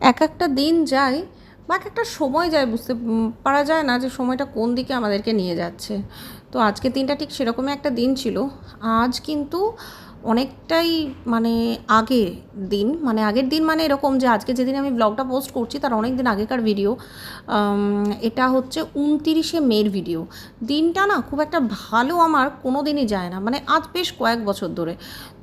এক একটা দিন যায়, বা এক একটা সময় যায়, বুঝতে পারা যায় না যে সময়টা কোন দিকে আমাদেরকে নিয়ে যাচ্ছে। তো আজকে দিনটা ঠিক সেরকমই একটা দিন ছিল। আজ কিন্তু অনেকটাই মানে আগে দিন মানে আগের দিন মানে এরকম যে আজকে যেদিন আমি ব্লগটা পোস্ট করছি তার অনেক দিন আগেকার ভিডিও এটা হচ্ছে উনতিরিশে মের ভিডিও দিনটা না খুব একটা ভালো আমার কোনো দিনই যায় না মানে আজ বেশ কয়েক বছর ধরে।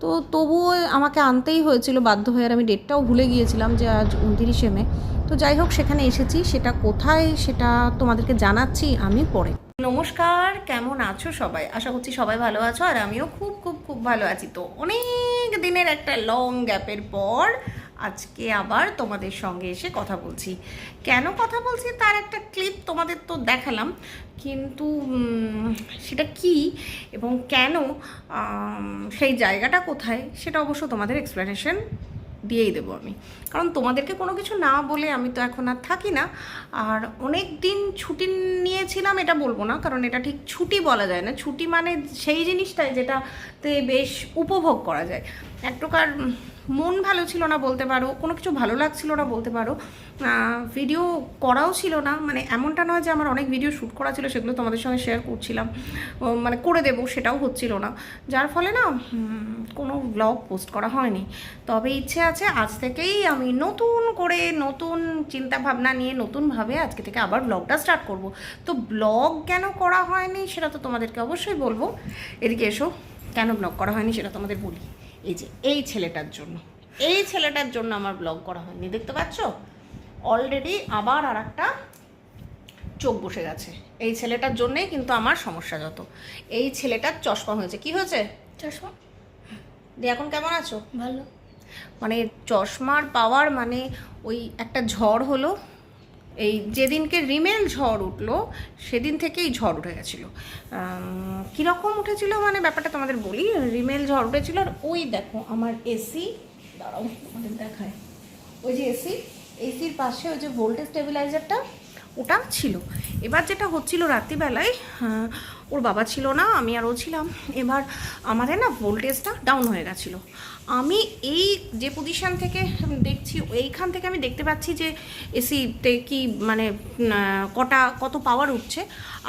তো তবুও আমাকে আনতেই হয়েছিল, বাধ্য হয়ে আর আমি ডেটটাও ভুলে গিয়েছিলাম যে আজ উনতিরিশে মে। তো যাই হোক, সেখানে এসেছি, সেটা কোথায় সেটা তোমাদেরকে জানাচ্ছি আমি পরে। নমস্কার, কেমন আছো সবাই? আশা করছি সবাই ভালো আছো, আর আমিও খুব খুব ভালো আছি। তো অনেক দিনের একটা লং গ্যাপের পর আজকে আবার তোমাদের সঙ্গে এসে কথা বলছি। কেন কথা বলছি? তার একটা ক্লিপ তোমাদের তো দেখালাম, কিন্তু সেটা কি এবং কেন সেই জায়গাটা কোথায়, সেটা অবশ্য তোমাদের এক্সপ্লেনেশন দিয়েই দেবো আমি। কারণ তোমাদেরকে কোনো কিছু না বলে আমি তো এখন আর থাকি না। আর অনেক দিন ছুটি নিয়েছিলাম, এটা বলব না, কারণ এটা ঠিক ছুটি বলা যায় না। ছুটি মানে সেই জিনিসটাই যেটাতে বেশ উপভোগ করা যায়। এক প্রকার মন ভালো ছিল না বলতে পারো, কোনো কিছু ভালো লাগছিল না বলতে পারো ভিডিও করাও ছিল না মানে এমনটা নয় যে আমার অনেক ভিডিও শ্যুট করা ছিল, সেগুলো তোমাদের সঙ্গে শেয়ার করছিলাম মানে করে দেবো, সেটাও হচ্ছিল না। যার ফলে না কোনো ব্লগ পোস্ট করা হয়নি। তবে ইচ্ছে আছে আজ থেকেই আমি নতুন করে নতুন চিন্তা ভাবনা নিয়ে নতুনভাবে আজকে থেকে আবার ব্লগটা স্টার্ট করব। তো ব্লগ কেন করা হয়নি সেটা তো তোমাদেরকে অবশ্যই বলব। এদিকে এসো, কেন ব্লগ করা হয়নি সেটা তোমাদের বলি। এই যে এই ছেলেটার জন্য। এই ছেলেটার জন্য আমার ব্লগ করা হয়নি দেখতে পাচ্ছ? অলরেডি আবার আর একটা চোখ বসে গেছে। এই ছেলেটার জন্যেই কিন্তু আমার সমস্যা যত। এই ছেলেটার চশমা হয়েছে। কি হয়েছে? চশমা। দিয়ে এখন কেমন আছো? ভালো। মানে চশমার পাওয়ার মানে ওই একটা ঝড় হলো এই যেদিনকে রিমেল ঝড় উঠল, সেদিন থেকেই ঝড় উঠে গেছিল। কীরকম উঠেছিল মানে ব্যাপারটা তোমাদের বলি? রিমেল ঝড় উঠেছিল আর ওই দেখো আমার এসি দাঁড়াও তোমাদের দেখায়। ওই যে এসি এসির পাশে ওই যে ভোল্টেজ স্টেবিলাইজারটা ওটা ছিল। এবার যেটা হচ্ছিল রাত্রিবেলায় ওর বাবা ছিল না, আমি আর ও ছিলাম। এবার আমাদের না ভোল্টেজটা ডাউন হয়ে গেছিল। আমি এই যে পজিশান থেকে দেখছি, এইখান থেকে আমি দেখতে পাচ্ছি যে এসিতে কি মানে কটা, কত পাওয়ার উঠছে,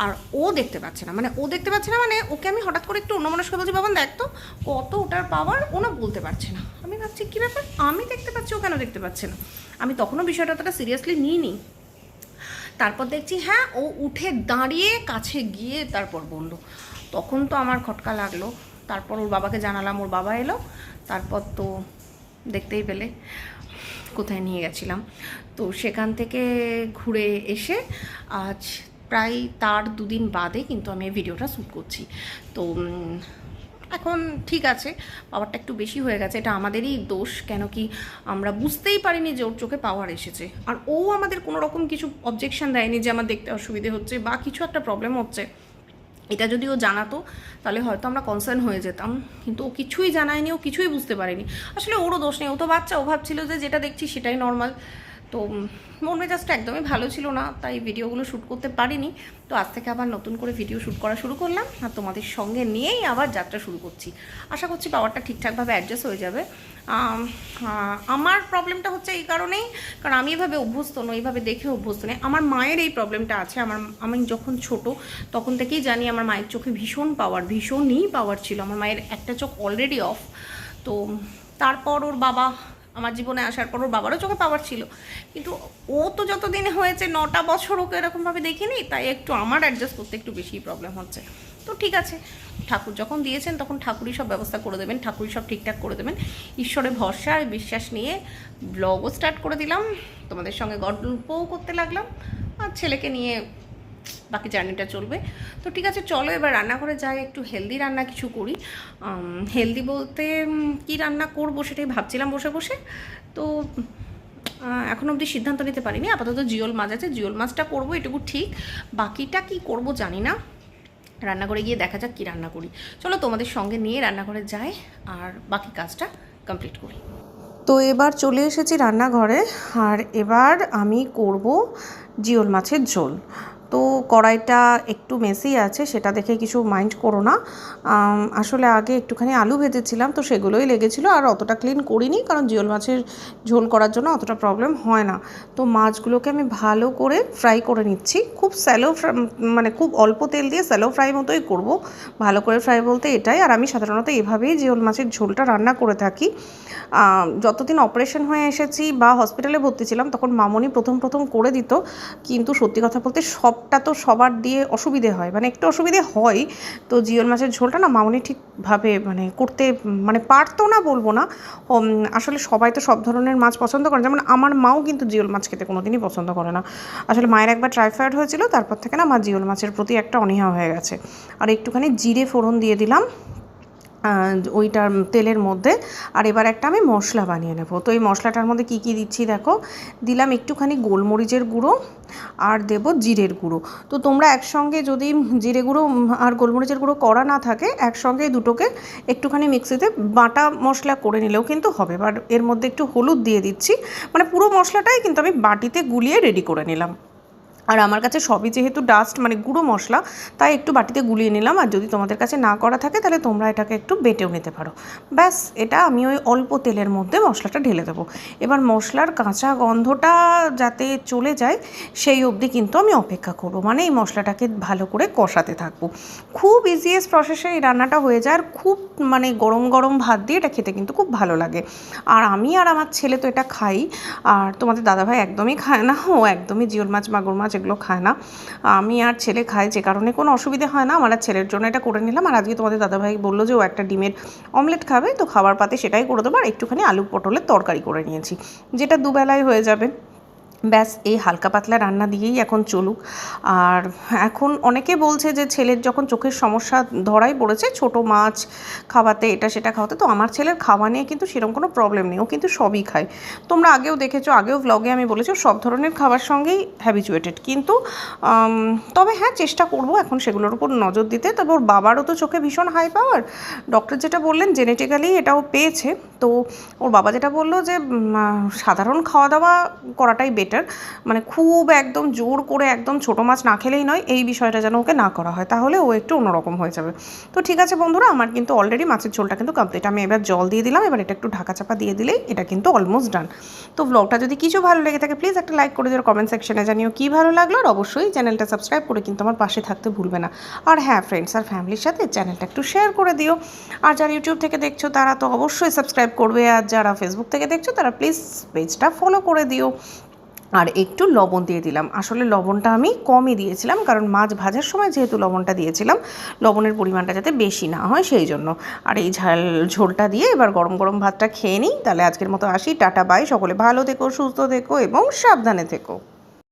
আর ও দেখতে পাচ্ছে না। মানে ও দেখতে পাচ্ছে না মানে ওকে আমি হঠাৎ করে একটু অন্যমনস্ক বলছি বাবা দেখ তো, কত ওটার পাওয়ার ও না বলতে পারছে না। আমি ভাবছি, কী ব্যাপার? আমি দেখতে পাচ্ছি, ও কেন দেখতে পাচ্ছে না? আমি তখনও বিষয়টা অতটা সিরিয়াসলি নিইনি। তারপর দেখছি হ্যাঁ ও উঠে দাঁড়িয়ে কাছে গিয়ে তারপর বলল, তখন তো আমার খটকা লাগল। তারপর ওর বাবাকে জানালাম, ওর বাবা এলো। তারপর তো দেখতেই পেলে, কোথায় নিয়ে গেছিলাম। তো সেখান থেকে ঘুরে এসে আজ প্রায় তার দুদিন বাদে কিন্তু আমি ভিডিওটা শ্যুট করছি। তো এখন ঠিক আছে, পাওয়ারটা একটু বেশি হয়ে গেছে, এটা আমাদেরই দোষ, কেন কি আমরা বুঝতেই পারিনি যে ওর চোখে পাওয়ার এসেছে। আর ও আমাদের কোনো রকম কিছু অবজেকশন দেয়নি যে আমার দেখতে অসুবিধে হচ্ছে বা কিছু একটা প্রবলেম হচ্ছে। এটা যদি ও জানাতো, তাহলে হয়তো আমরা কনসার্ন হয়ে যেতাম। কিন্তু ও কিছুই জানায়নি, ও কিছুই বুঝতে পারেনি। আসলে ওরও দোষ নেই, ও তো বাচ্চা, ও ভাবছিল যে যেটা দেখছি সেটাই নর্মাল তো মন মেজাজটা একদমই ভালো ছিল না, তাই ভিডিওগুলো শ্যুট করতে পারিনি। তো আজ থেকে আবার নতুন করে ভিডিও শ্যুট করা শুরু করলাম, আর তোমাদের সঙ্গে নিয়েই আবার যাত্রা শুরু করছি। আশা করছি পাওয়ারটা ঠিকঠাকভাবে অ্যাডজাস্ট হয়ে যাবে। আমার প্রবলেমটা হচ্ছে এই কারণেই, কারণ আমি এভাবে অভ্যস্ত নই এইভাবে দেখে অভ্যস্ত নই। আমার মায়ের এই প্রবলেমটা আছে, আমার, আমি যখন ছোট, তখন থেকেই জানি আমার মায়ের চোখে ভীষণ পাওয়ার ভীষণই পাওয়ার ছিল। আমার মায়ের একটা চোখ অলরেডি অফ তো তারপর ওর বাবা আমার জীবনে আসার পর ওর বাবারও চোখে পাওয়ার ছিল। কিন্তু ও তো যতদিন হয়েছে, নটা বছর ওকে এরকমভাবে দেখিনি, তাই একটু আমার অ্যাডজাস্ট করতে একটু বেশি প্রবলেম হচ্ছে। তো ঠিক আছে, ঠাকুর যখন দিয়েছেন তখন ঠাকুরই সব ব্যবস্থা করে দেবেন, ঠাকুরই সব ঠিকঠাক করে দেবেন। ঈশ্বরে ভরসা আর বিশ্বাস নিয়ে ব্লগও স্টার্ট করে দিলাম। তোমাদের সঙ্গে গল্পও করতে লাগলাম। আর ছেলেকে নিয়ে বাকি জার্নিটা চলবে। তো ঠিক আছে, চলো এবার রান্নাঘরে যাই, একটু হেলদি রান্না কিছু করি। হেলদি বলতে কি রান্না করব সেটাই ভাবছিলাম বসে বসে। তো এখন অবধি সিদ্ধান্ত নিতে পারিনি। আপাতত জিওল মাছ আছে, জিওল মাছটা করব, এটুকু ঠিক। বাকিটা কি করব জানি না। রান্নাঘরে গিয়ে দেখা যাক কী রান্না করি। চলো তোমাদের সঙ্গে নিয়ে রান্নাঘরে যাই, আর বাকি কাজটা কমপ্লিট করি। তো এবার চলে এসেছি রান্নাঘরে, আর এবার আমি করব জিওল মাছের ঝোল। তো কড়াইটা একটু মেসি আছে, সেটা দেখে কিছু মাইন্ড করো না। আসলে আগে একটুখানি আলু ভেজেছিলাম, তো সেগুলোই লেগেছিল, আর অতটা ক্লিন করিনি, কারণ জিওল মাছের ঝোল করার জন্য অতটা প্রবলেম হয় না। তো মাছগুলোকে আমি ভালো করে ফ্রাই করে নিচ্ছি। খুব স্যালো মানে খুব অল্প তেল দিয়ে স্যালো ফ্রাই মতোই করব। ভালো করে ফ্রাই বলতে এটাই, আর আমি সাধারণত এভাবেই জিওল মাছের ঝোলটা রান্না করে থাকি। যতদিন অপারেশন হয়ে এসেছি বা হসপিটালে ভর্তি ছিলাম, তখন মামনি প্রথম প্রথম করে দিত। কিন্তু সত্যি কথা বলতে সবটা তো সবার দিয়ে অসুবিধে হয়। মানে একটু অসুবিধে হয়, তো জিওল মাছের ঝোলটা না মামনি ঠিকভাবে মানে করতে মানে পারতো না বলব না। আসলে সবাই তো সব ধরনের মাছ পছন্দ করে যেমন আমার মাও কিন্তু জিওল মাছ খেতে কোনো দিনই পছন্দ করে না। আসলে মায়ের একবার ট্রাইফয়েড হয়েছিল, তারপর থেকে না মা জিওল মাছের প্রতি একটা অনীহা হয়ে গেছে। আর একটুখানি জিরে ফোড়ন দিয়ে দিলাম। ওইটার তেলের মধ্যে, আর এবার একটা আমি মশলা বানিয়ে নেব। তো এই মশলাটার মধ্যে কি কি দিচ্ছি দেখো? দিলাম একটুখানি গোলমরিচের গুঁড়ো, আর দেব জিরের গুঁড়ো। তো তোমরা একসঙ্গে যদি জিরে গুঁড়ো আর গোলমরিচের গুঁড়ো করা না থাকে, একসঙ্গে দুটোকে একটুখানি মিক্সিতে বাটা মশলা করে নিলেও কিন্তু হবে। বাট এর মধ্যে একটু হলুদ দিয়ে দিচ্ছি। মানে পুরো মশলাটাই কিন্তু আমি বাটিতে গুলিয়ে রেডি করে নিলাম। আর আমার কাছে সবই যেহেতু ডাস্ট মানে গুঁড়ো মশলা, তাই একটু বাটিতে গুলিয়ে নিলাম। আর যদি তোমাদের কাছে না করা থাকে, তাহলে তোমরা এটাকে একটু বেটেও নিতে পারো। ব্যাস, এটা আমি ওই অল্প তেলের মধ্যে মশলাটা ঢেলে দেবো। এবার মশলার কাঁচা গন্ধটা যাতে চলে যায়, সেই অবধি কিন্তু আমি অপেক্ষা করব। মানে এই মশলাটাকে ভালো করে কষাতে থাকব। খুব ইজিয়েস্ট প্রসেসে এই রান্নাটা হয়ে যায়। আর খুব মানে গরম গরম ভাত দিয়ে এটা খেতে কিন্তু খুব ভালো লাগে। আর আমি আর আমার ছেলে তো এটা খাই। আর তোমাদের দাদাভাই একদমই খায় না। ও একদমই জিওল মাছ, মাগুর মাছ এগুলো খায় না। আমি আর ছেলে খাই যে কারণে কোনো অসুবিধে হয় না। আমার ছেলের জন্য এটা করে নিলাম। আর আজকে তোমাদের দাদাভাই বলল যে ও একটা ডিমের অমলেট খাবে। তো খাবার পাতে সেটাই করে দেবো। আর একটুখানি আলু পটলের তরকারি করে নিয়েছি। যেটা দুবেলায় হয়ে যাবে। ব্যাস, এই হালকা পাতলা রান্না দিয়েই এখন চলুক। আর এখন অনেকে বলছে যে ছেলের যখন চোখের সমস্যা ধরাই পড়েছে, ছোট মাছ খাওয়াতে, এটা সেটা খাওয়াতে, তো আমার ছেলের খাওয়া নিয়ে কিন্তু সেরকম কোনো প্রবলেম নেই, ও কিন্তু সবই খায়। তোমরা আগেও দেখেছ, আগেও ব্লগে আমি বলেছি সব ধরনের খাবার সঙ্গেই হ্যাবিচুয়েটেড কিন্তু তবে হ্যাঁ চেষ্টা করব এখন সেগুলোর উপর নজর দিতে। তবে ওর বাবারও তো চোখে ভীষণ হাই পাওয়ার ডক্টর যেটা বললেন জেনেটিক্যালি এটাও পেয়েছে। তো ওর বাবা যেটা বলল যে সাধারণ খাওয়া দাওয়া করাটাই বেটার মানে খুব একদম জোর করে একদম ছোটো মাছ না খেলেই নয়, এই বিষয়টা যেন ওকে না করা হয়, তাহলে ও একটু অন্যরকম হয়ে যাবে। তো ঠিক আছে বন্ধুরা, আমার কিন্তু অলরেডি মাছের ঝোলটা কিন্তু কমপ্লিট আমি এবার জল দিয়ে দিলাম, এবার এটা একটু ঢাকা চাপা দিয়ে দিলেই এটা কিন্তু অলমোস্ট ডান তো ব্লগটা যদি কিছু ভালো লেগে থাকে প্লিজ একটা লাইক করে দিও কমেন্ট সেকশনে জানিও কী ভালো লাগল, আর অবশ্যই চ্যানেলটা সাবস্ক্রাইব করে কিন্তু আমার পাশে থাকতে ভুলবে না। আর হ্যাঁ ফ্রেন্ডস আর ফ্যামিলির সাথে চ্যানেলটা একটু শেয়ার করে দিও। আর যারা ইউটিউব থেকে দেখছ, তারা তো অবশ্যই সাবস্ক্রাইব করবে আর যারা ফেসবুক থেকে দেখছ, তারা প্লিজ পেজটা ফলো করে দিও। আর একটু লবণ দিয়ে দিলাম। আসলে লবণটা আমি কমই দিয়েছিলাম, কারণ মাছ ভাজার সময় যেহেতু লবণটা দিয়েছিলাম, লবণের পরিমাণটা যাতে বেশি না হয় সেই জন্য। আর এই ঝাল ঝোলটা দিয়ে এবার গরম গরম ভাতটা খেয়ে নিই। তাহলে আজকের মতো আসি, টাটা বাই সকলে ভালো থেকো, সুস্থ থেকো এবং সাবধানে থেকো।